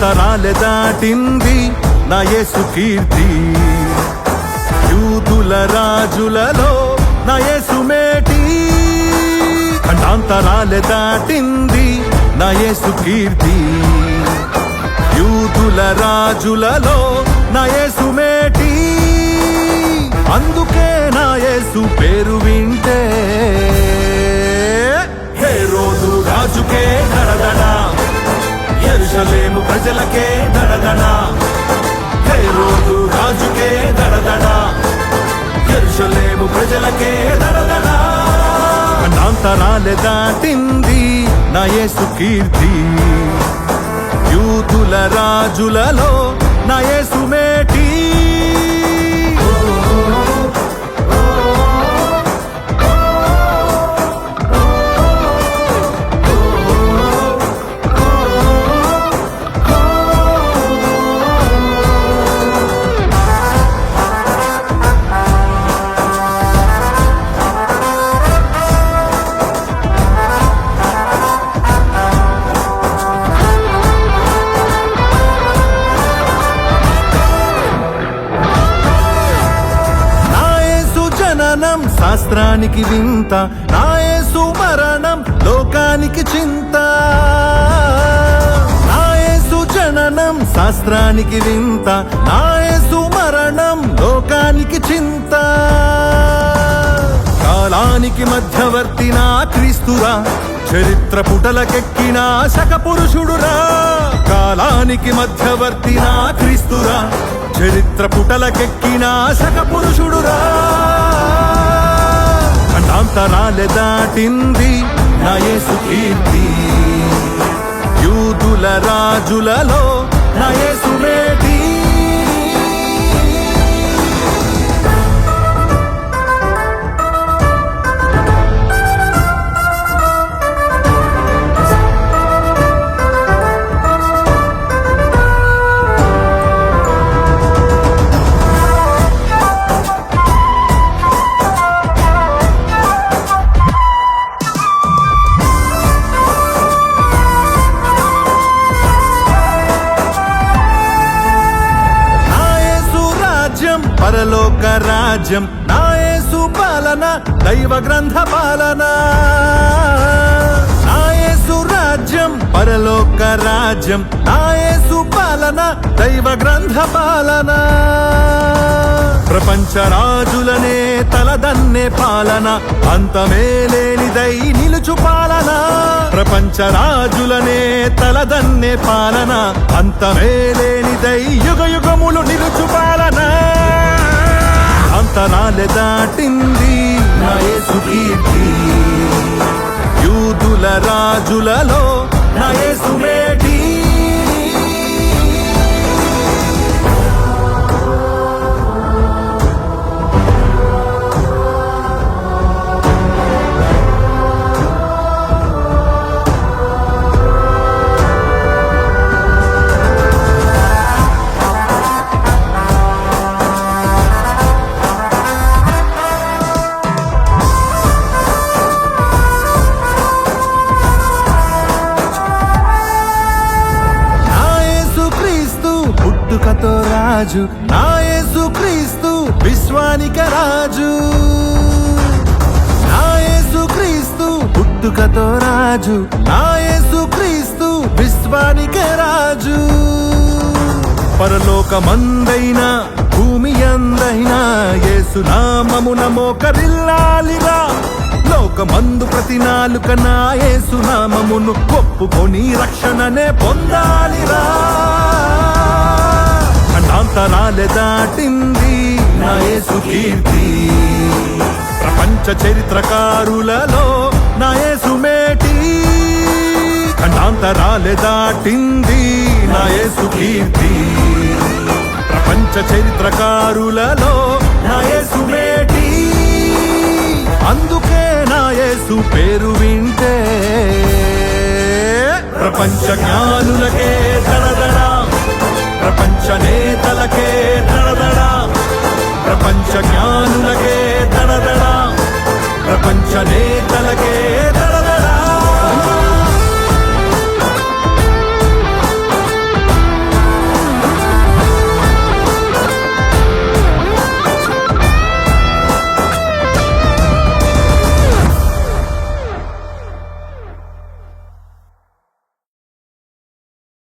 ఖండాంతరాలె దాటింది నా యేసు కీర్తి. యూదుల రాజులలో నా యేసు మేటి. ఖండాంతరాలె దాటింది నా యేసు కీర్తి. యూదుల రాజులలో నా యేసు మేటి. అందుకే నా యేసు పేరు వింటి ప్రజలకే దడదడ. హే రోజు రాజుకే దడదడ. ఎరుషలేము ప్రజలకే దడదడ. ఖండాంతరాలె దాటింది నా యేసు కీర్తి. యూతుల రాజులలో నా యేసు మేటీ. శాస్త్రానికి వింత నాయసు మరణం లోకానికి చింత. నాయసు జననం శాస్త్రానికి వింత నాయసు మరణం లోకానికి చింత. కాలానికి మధ్యవర్తి క్రీస్తురా చరిత్ర పుటలకెక్కిన శక పురుషుడురా కాలానికి మధ్యవర్తిన క్రీస్తురా చరిత్ర పుటలకెక్కిన శక పురుషుడురా దాటింది నా యేసు కీర్తి. యూదుల రాజులలో నా యేసు రాజ్యం నాయసు పాలన దైవ గ్రంథ పాలన. నాయసు రాజ్యం పరలోక రాజ్యం నాయసు పాలన దైవ గ్రంథ పాలన. ప్రపంచ రాజులనే తలదన్నే పాలన అంతమే లేనిదై నిలుచు పాలన. ప్రపంచ రాజులనే తలదన్నే పాలన అంతమే లేనిదై యుగ యుగములు నిలుచు పాలన. అంతరాలె దాటింది నా యేసు కీర్తి. యూదుల రాజులలో నా యేసు రాజు నా యేసు క్రీస్తు విశ్వానిక రాజు. నా యేసు క్రీస్తు పుట్టుకతో రాజు. నా యేసు క్రీస్తు విశ్వానిక రాజు. పరలోకమందైనా భూమి అందైనా యేసు నామమున మోకరిల్లాలిరా. లోకమందు ప్రతి నాలుక నా యేసు నామమును ఒప్పుకొని రక్షణనే పొందాలిరా. ఖండాంతరాలె దాటింది నా యేసు కీర్తి. ప్రపంచ చరిత్రకారులలో నా యేసు మేటి. ఖండాంతరాలె దాటింది నా యేసు కీర్తి. ప్రపంచ చరిత్రకారులలో నా యేసు మేటి. అందుకే నా యేసు పేరు వింటే. ప్రపంచ జ్ఞానులకే దడదడా ప్రపంచ నేతలకే దడదడ. ప్రపంచ జ్ఞానులకే దడదడ. ప్రపంచ నేతలకే